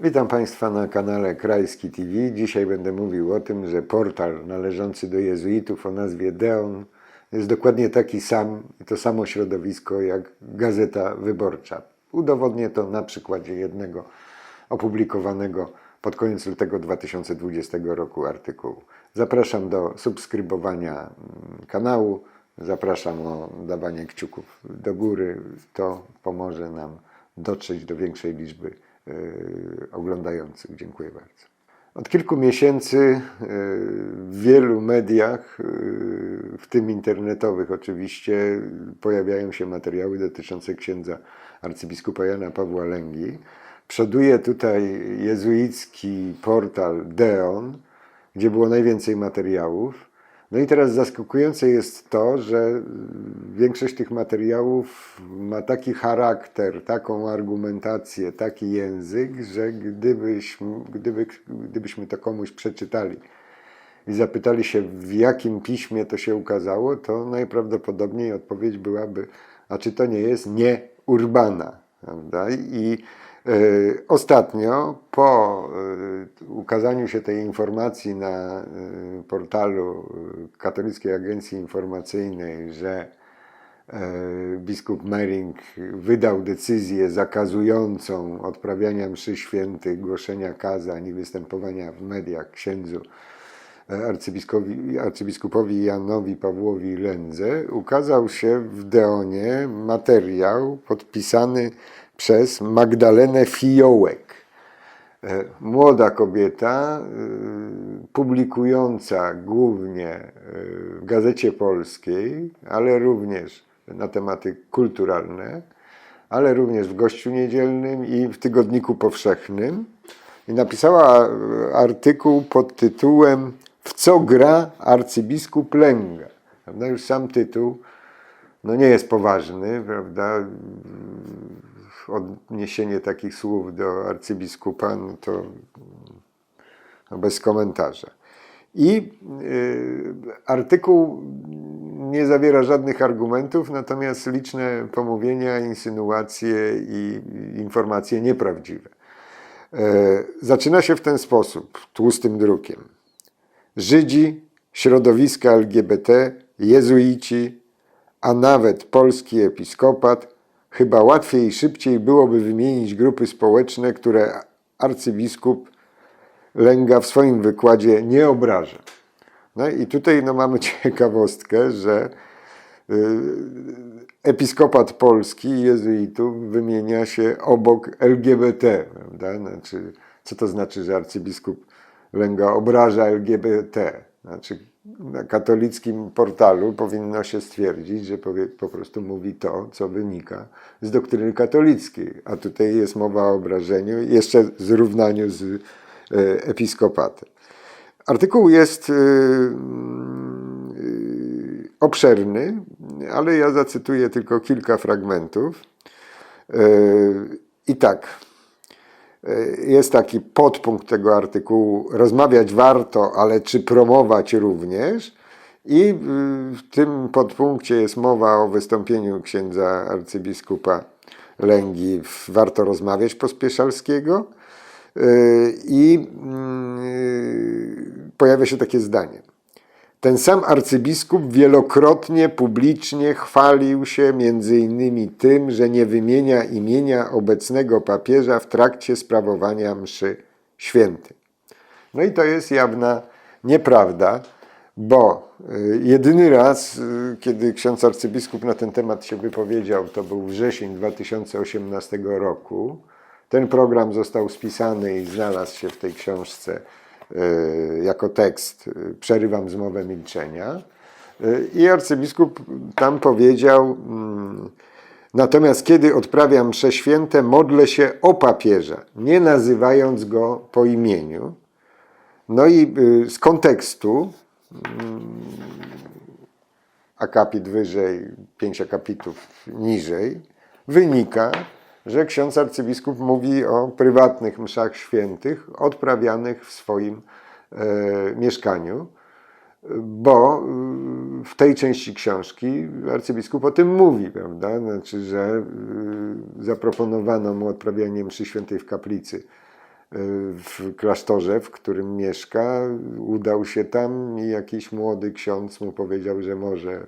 Witam Państwa na kanale Krajski TV. Dzisiaj będę mówił o tym, że portal należący do jezuitów o nazwie Deon jest dokładnie taki sam to samo środowisko jak Gazeta Wyborcza. Udowodnię to na przykładzie jednego opublikowanego pod koniec lutego 2020 roku artykułu. Zapraszam do subskrybowania mm, kanału, zapraszam o dawanie kciuków do góry. To pomoże nam dotrzeć do większej liczby oglądających. Dziękuję bardzo. Od kilku miesięcy e, w wielu mediach, e, w tym internetowych oczywiście, pojawiają się materiały dotyczące księdza arcybiskupa Jana Pawła Lęgi. Przoduje tutaj jezuicki portal Deon, gdzie było najwięcej materiałów. No i teraz zaskakujące jest to, że większość tych materiałów ma taki charakter, taką argumentację, taki język, że gdybyśmy, gdyby, gdybyśmy to komuś przeczytali i zapytali się, w jakim piśmie to się ukazało, to najprawdopodobniej odpowiedź byłaby, a czy to nie jest nie urbana. Prawda? I ostatnio, po e, ukazaniu się tej informacji na e, portalu e, Katolickiej Agencji Informacyjnej, że e, biskup Mering wydał decyzję zakazującą odprawiania mszy świętych, głoszenia kazań i występowania w mediach księdzu e, arcybiskupowi Janowi Pawłowi Lędze, ukazał się w Deonie materiał podpisany przez Magdalenę Fiołek. E, Młoda kobieta, y, publikująca głównie y, w Gazecie Polskiej, ale również na tematy kulturalne, ale również w Gościu Niedzielnym i w Tygodniku Powszechnym. I napisała artykuł pod tytułem W co gra arcybiskup Lęga? Prawda? Już sam tytuł no nie jest poważny, prawda? Odniesienie takich słów do arcybiskupa, no to no bez komentarza. I y, artykuł nie zawiera żadnych argumentów, natomiast liczne pomówienia, insynuacje i informacje nieprawdziwe. E, zaczyna się w ten sposób, tłustym drukiem. Żydzi, środowiska LGBT, jezuici, a nawet polski episkopat, chyba łatwiej i szybciej byłoby wymienić grupy społeczne, które arcybiskup Lęga w swoim wykładzie nie obraża. No i tutaj no, mamy ciekawostkę, że y, episkopat polski jezuitów wymienia się obok LGBT. Prawda? Znaczy, co to znaczy, że arcybiskup Lęga obraża LGBT? Znaczy, na katolickim portalu powinno się stwierdzić, że powie, po prostu mówi to, co wynika z doktryny katolickiej, a tutaj jest mowa o obrażeniu jeszcze zrównaniu z e, episkopatem. Artykuł jest e, e, obszerny, ale ja zacytuję tylko kilka fragmentów. I tak. E, Jest taki podpunkt tego artykułu. Rozmawiać warto, ale czy promować również? I y, w tym podpunkcie jest mowa o wystąpieniu księdza arcybiskupa Lęgi w Warto rozmawiać Pospieszalskiego. Y, I y, pojawia się takie zdanie. Ten sam arcybiskup wielokrotnie publicznie chwalił się między innymi tym, że nie wymienia imienia obecnego papieża w trakcie sprawowania mszy świętej. No i to jest jawna nieprawda, bo y, jedyny raz, y, kiedy ksiądz arcybiskup na ten temat się wypowiedział, to był wrzesień 2018 roku. Ten program został spisany i znalazł się w tej książce jako tekst y, Przerywam zmowę milczenia. Y, I arcybiskup tam powiedział, mm, natomiast kiedy odprawiam msze święte, modlę się o papieża, nie nazywając go po imieniu. No i y, z kontekstu, mm, akapit wyżej, pięć akapitów niżej, wynika, że ksiądz arcybiskup mówi o prywatnych mszach świętych odprawianych w swoim e, mieszkaniu, bo y, w tej części książki arcybiskup o tym mówi, prawda? Znaczy, że y, zaproponowano mu odprawianie mszy świętej w kaplicy w klasztorze, w którym mieszka. Udał się tam i jakiś młody ksiądz mu powiedział, że może mm,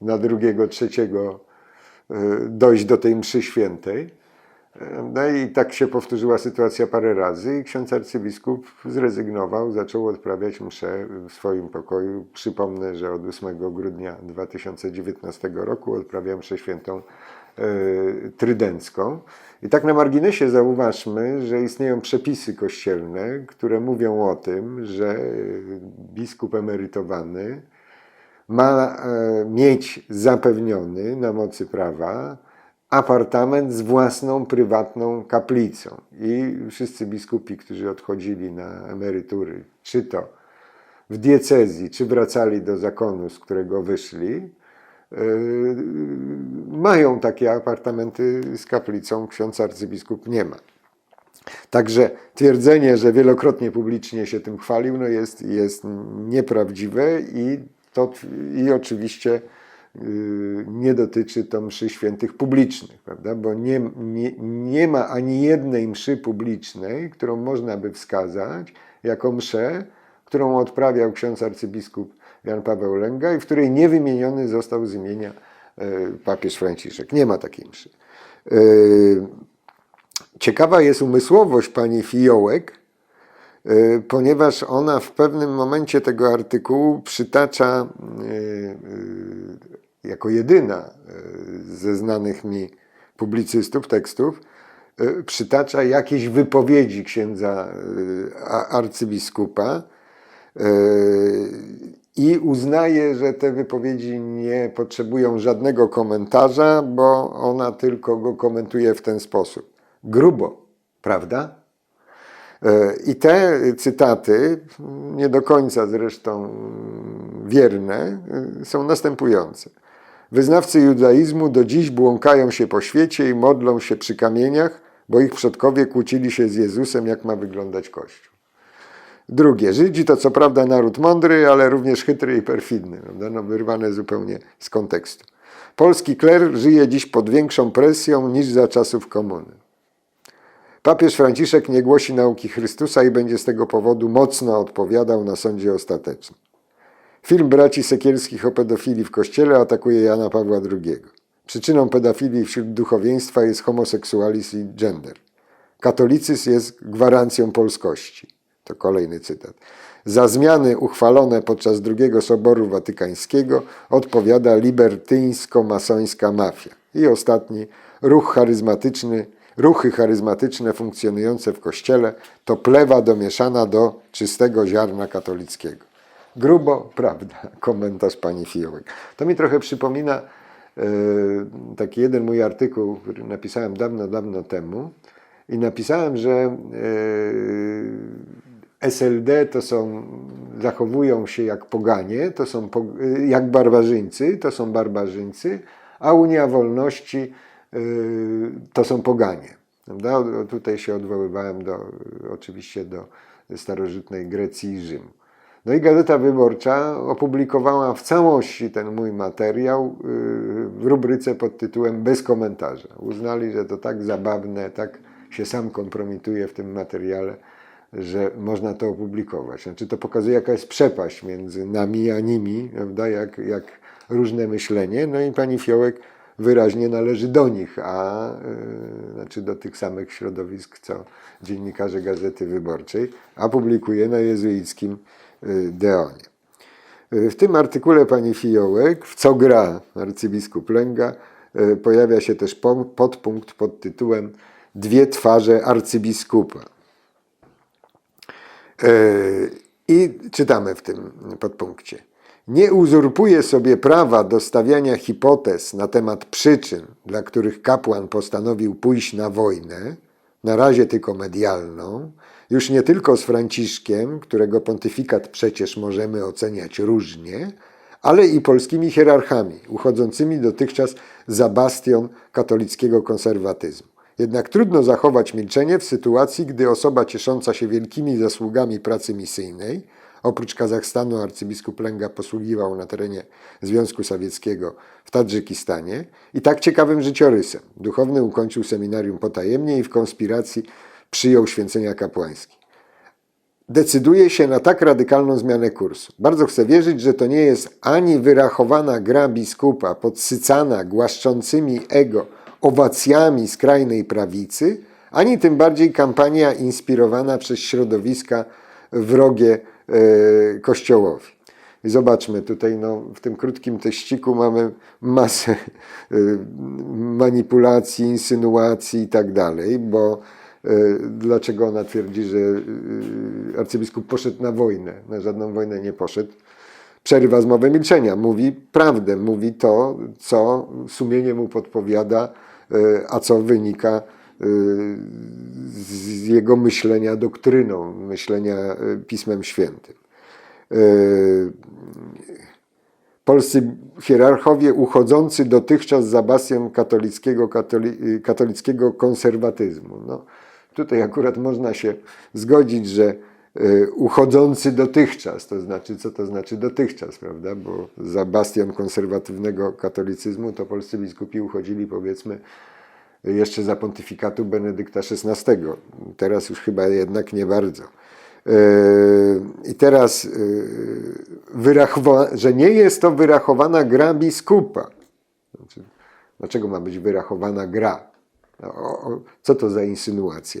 na drugiego, trzeciego dojść do tej mszy świętej. No i tak się powtórzyła sytuacja parę razy i ksiądz arcybiskup zrezygnował, zaczął odprawiać mszę w swoim pokoju. Przypomnę, że od 8 grudnia 2019 roku odprawiam mszę świętą e, trydencką. I tak na marginesie zauważmy, że istnieją przepisy kościelne, które mówią o tym, że biskup emerytowany ma e, mieć zapewniony na mocy prawa apartament z własną prywatną kaplicą. I wszyscy biskupi, którzy odchodzili na emerytury, czy to w diecezji, czy wracali do zakonu, z którego wyszli, yy, mają takie apartamenty z kaplicą, ksiądz arcybiskup nie ma. Także twierdzenie, że wielokrotnie publicznie się tym chwalił, no jest, jest nieprawdziwe i, to, i oczywiście yy, nie dotyczy to mszy świętych publicznych, prawda? bo nie, nie, nie ma ani jednej mszy publicznej, którą można by wskazać jako mszę, którą odprawiał ksiądz arcybiskup Jan Paweł Lęga i w której nie wymieniony został z imienia yy, papież Franciszek. Nie ma takiej mszy. Yy, Ciekawa jest umysłowość pani Fiołek, y, ponieważ ona w pewnym momencie tego artykułu przytacza y, y, jako jedyna ze znanych mi publicystów tekstów, przytacza jakieś wypowiedzi księdza arcybiskupa i uznaje, że te wypowiedzi nie potrzebują żadnego komentarza, bo ona tylko go komentuje w ten sposób grubo, prawda? E, I te cytaty, nie do końca zresztą wierne, e, są następujące. Wyznawcy judaizmu do dziś błąkają się po świecie i modlą się przy kamieniach, bo ich przodkowie kłócili się z Jezusem, jak ma wyglądać Kościół. Drugie, Żydzi to co prawda naród mądry, ale również chytry i perfidny, prawda? No, wyrwane zupełnie z kontekstu. Polski kler żyje dziś pod większą presją niż za czasów komuny. Papież Franciszek nie głosi nauki Chrystusa i będzie z tego powodu mocno odpowiadał na sądzie ostatecznym. Film braci Sekielskich o pedofilii w kościele atakuje Jana Pawła II. Przyczyną pedofilii wśród duchowieństwa jest homoseksualizm i gender. Katolicyzm jest gwarancją polskości. To kolejny cytat. Za zmiany uchwalone podczas II Soboru Watykańskiego odpowiada libertyńsko-masońska mafia. I ostatni, ruch charyzmatyczny ruchy charyzmatyczne funkcjonujące w Kościele to plewa domieszana do czystego ziarna katolickiego. Grubo, prawda, komentarz pani Fiołek. To mi trochę przypomina e, taki jeden mój artykuł, który napisałem dawno, dawno temu i napisałem, że e, SLD to są, zachowują się jak poganie, to są jak barbarzyńcy, to są barbarzyńcy, a Unia Wolności to są poganie. Prawda? Tutaj się odwoływałem do, oczywiście do starożytnej Grecji i Rzymu. No i Gazeta Wyborcza opublikowała w całości ten mój materiał y, w rubryce pod tytułem Bez komentarza. Uznali, że to tak zabawne, tak się sam kompromituje w tym materiale, że można to opublikować. Znaczy to pokazuje, jaka jest przepaść między nami a nimi, prawda? Jak, jak różne myślenie. No i pani Fiołek wyraźnie należy do nich, a yy, znaczy do tych samych środowisk, co dziennikarze Gazety Wyborczej, a publikuje na jezuickim yy, Deonie. Yy, w tym artykule pani Fiołek, w co gra arcybiskup Lęga, pojawia się też podpunkt pod tytułem Dwie twarze arcybiskupa. I czytamy w tym podpunkcie nie uzurpuje sobie prawa do stawiania hipotez na temat przyczyn, dla których kapłan postanowił pójść na wojnę, na razie tylko medialną, już nie tylko z Franciszkiem, którego pontyfikat przecież możemy oceniać różnie, ale i polskimi hierarchami, uchodzącymi dotychczas za bastion katolickiego konserwatyzmu. Jednak trudno zachować milczenie w sytuacji, gdy osoba ciesząca się wielkimi zasługami pracy misyjnej, Oprócz Kazachstanu arcybiskup Lęga posługiwał na terenie Związku Sowieckiego w Tadżykistanie i tak ciekawym życiorysem. Duchowny ukończył seminarium potajemnie i w konspiracji przyjął święcenia kapłańskie. Decyduje się na tak radykalną zmianę kursu. Bardzo chcę wierzyć, że to nie jest ani wyrachowana gra biskupa podsycana głaszczącymi ego owacjami skrajnej prawicy, ani tym bardziej kampania inspirowana przez środowiska wrogie Kościołowi. I zobaczmy, tutaj no, w tym krótkim teściku mamy masę e, manipulacji, insynuacji i tak dalej, bo e, dlaczego ona twierdzi, że e, arcybiskup poszedł na wojnę? Na żadną wojnę nie poszedł. Przerywa zmowę milczenia, mówi prawdę, mówi to, co sumienie mu podpowiada, e, a co wynika e, z jego myślenia doktryną, myślenia e, Pismem Świętym. E, Polscy hierarchowie uchodzący dotychczas za bastion katolickiego, katoli, katolickiego konserwatyzmu. No, tutaj akurat można się zgodzić, że uchodzący dotychczas, to znaczy, co to znaczy dotychczas, prawda? Bo za bastion konserwatywnego katolicyzmu to polscy biskupi uchodzili, powiedzmy, jeszcze za pontyfikatu Benedykta XVI. Teraz już chyba jednak nie bardzo. Yy, I teraz, wyrachowa- że nie jest to wyrachowana gra biskupa. Znaczy, dlaczego ma być wyrachowana gra? No, co to za insynuacja?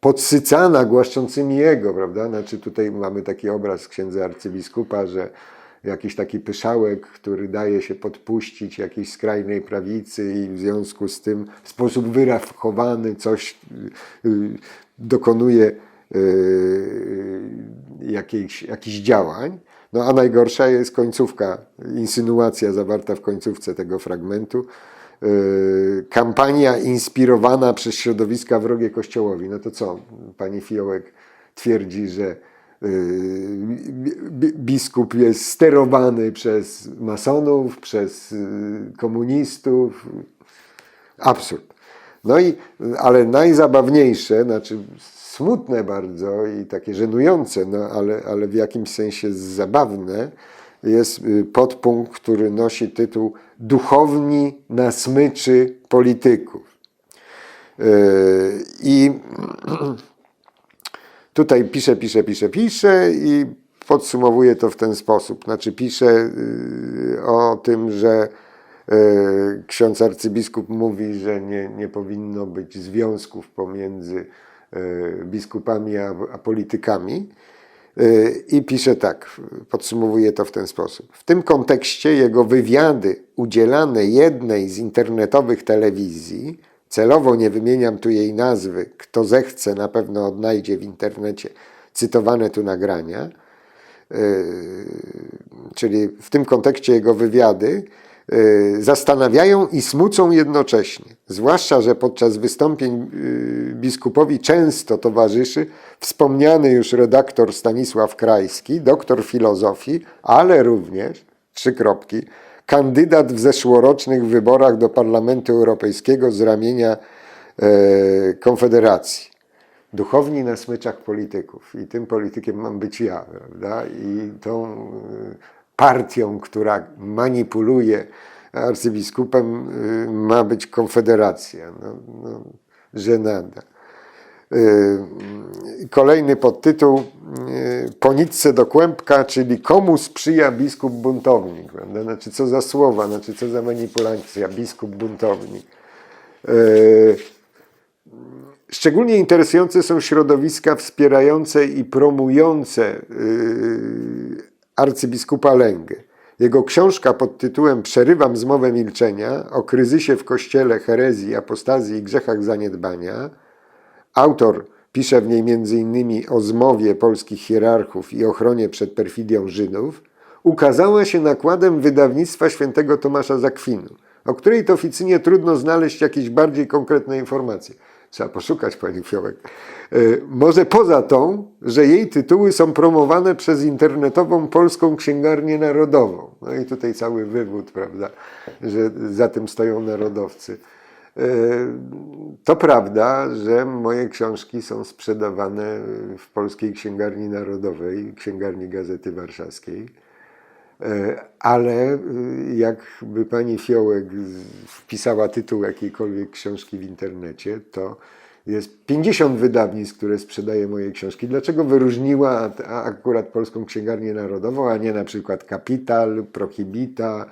Podsycana głaszczącymi jego, prawda? Znaczy tutaj mamy taki obraz księdza arcybiskupa, że jakiś taki pyszałek, który daje się podpuścić jakiejś skrajnej prawicy i w związku z tym w sposób wyrachowany coś y, y, dokonuje y, jakichś, jakichś działań. No a najgorsza jest końcówka, insynuacja zawarta w końcówce tego fragmentu. Kampania inspirowana przez środowiska wrogie Kościołowi. No to co? Pani Fiołek twierdzi, że biskup jest sterowany przez masonów, przez yy, komunistów. Absurd. No i, ale najzabawniejsze, znaczy smutne bardzo i takie żenujące, no ale, ale w jakimś sensie zabawne, jest y, podpunkt, który nosi tytuł Duchowni na smyczy polityków. Yy, I tutaj pisze, pisze, pisze, pisze i podsumowuje to w ten sposób. Znaczy pisze yy, o tym, że yy, ksiądz arcybiskup mówi, że nie, nie powinno być związków pomiędzy yy, biskupami a, a politykami. I pisze tak, podsumowuje to w ten sposób. W tym kontekście jego wywiady udzielane jednej z internetowych telewizji, celowo nie wymieniam tu jej nazwy, kto zechce na pewno odnajdzie w internecie cytowane tu nagrania, yy, czyli w tym kontekście jego wywiady, yy, zastanawiają i smucą jednocześnie. Zwłaszcza, że podczas wystąpień yy, biskupowi często towarzyszy wspomniany już redaktor Stanisław Krajski, doktor filozofii, ale również, trzy kropki, kandydat w zeszłorocznych wyborach do Parlamentu Europejskiego z ramienia e, Konfederacji duchowni na smyczach polityków i tym politykiem mam być ja, prawda? I tą y, partią, która manipuluje arcybiskupem y, ma być konfederacja. No, no, żenada. Y, Kolejny podtytuł y, Po do kłębka, czyli komu sprzyja biskup buntownik, prawda? Znaczy co za słowa, znaczy co za manipulacja, biskup buntownik. Y, Szczególnie interesujące są środowiska wspierające i promujące arcybiskupa Lęgę. Jego książka pod tytułem Przerywam zmowę milczenia o kryzysie w kościele, herezji, apostazji i grzechach zaniedbania. Autor pisze w niej m.in. o zmowie polskich hierarchów i ochronie przed perfidią Żydów. Ukazała się nakładem wydawnictwa świętego Tomasza Zakwinu, o której to oficynie trudno znaleźć jakieś bardziej konkretne informacje. Trzeba poszukać pani Fiołek. E, Może poza tą, że jej tytuły są promowane przez internetową Polską Księgarnię Narodową. No i tutaj cały wywód, prawda, że za tym stoją narodowcy. E, To prawda, że moje książki są sprzedawane w Polskiej Księgarni Narodowej, Księgarni Gazety Warszawskiej. E, Ale y, jakby pani Fiołek wpisała tytuł jakiejkolwiek książki w internecie, to jest 50 wydawnictw, które sprzedaje moje książki. Dlaczego wyróżniła akurat Polską Księgarnię Narodową, a nie na przykład Kapital, Prohibita,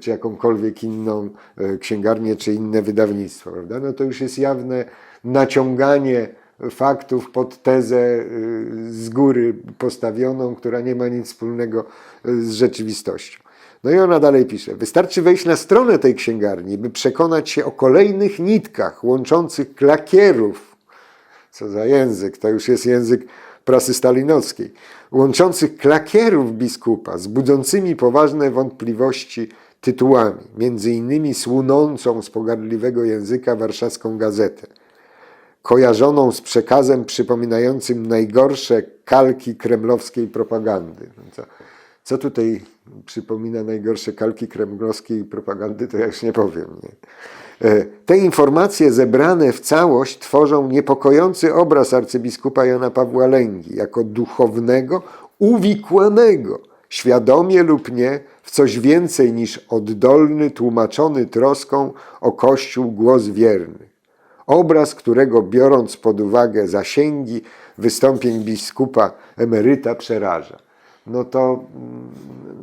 czy jakąkolwiek inną e, księgarnię, czy inne wydawnictwo, prawda? No to już jest jawne naciąganie faktów pod tezę y, z góry postawioną, która nie ma nic wspólnego z rzeczywistością. No i ona dalej pisze: Wystarczy wejść na stronę tej księgarni, by przekonać się o kolejnych nitkach łączących klakierów. Co za język, to już jest język prasy stalinowskiej. Łączących klakierów biskupa z budzącymi poważne wątpliwości tytułami, między innymi słynącą z pogardliwego języka warszawską gazetę kojarzoną z przekazem przypominającym najgorsze kalki kremlowskiej propagandy. No Co, co tutaj przypomina najgorsze kalki kremlowskiej propagandy, to ja już nie powiem. Nie? E, Te informacje zebrane w całość tworzą niepokojący obraz arcybiskupa Jana Pawła Lęgi jako duchownego, uwikłanego, świadomie lub nie, w coś więcej niż oddolny, tłumaczony troską o Kościół głos wierny. Obraz, którego biorąc pod uwagę zasięgi wystąpień biskupa emeryta przeraża. No to, mm,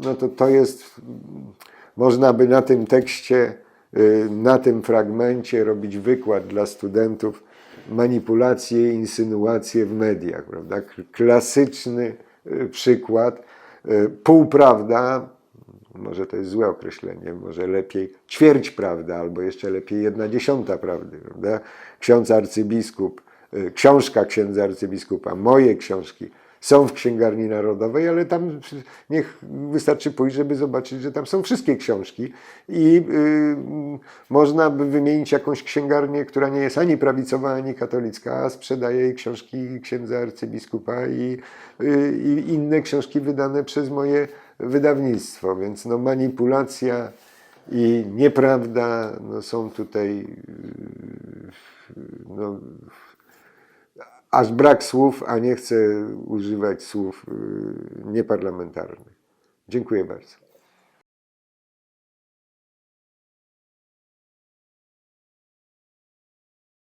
no to, to jest, można by na tym tekście, y, na tym fragmencie robić wykład dla studentów manipulacje i insynuacje w mediach, prawda? Klasyczny y, przykład, y, półprawda, może to jest złe określenie, może lepiej ćwierć prawda, albo jeszcze lepiej jedna dziesiąta prawdy, prawda? Ksiądz arcybiskup, y, książka księdza arcybiskupa, moje książki są w Księgarni Narodowej, ale tam niech wystarczy pójść, żeby zobaczyć, że tam są wszystkie książki i y, można by wymienić jakąś księgarnię, która nie jest ani prawicowa, ani katolicka, a sprzedaje jej książki księdza arcybiskupa i, y, i inne książki wydane przez moje wydawnictwo, więc no manipulacja i nieprawda no są tutaj no, aż brak słów, a nie chcę używać słów yy, nieparlamentarnych. Dziękuję bardzo.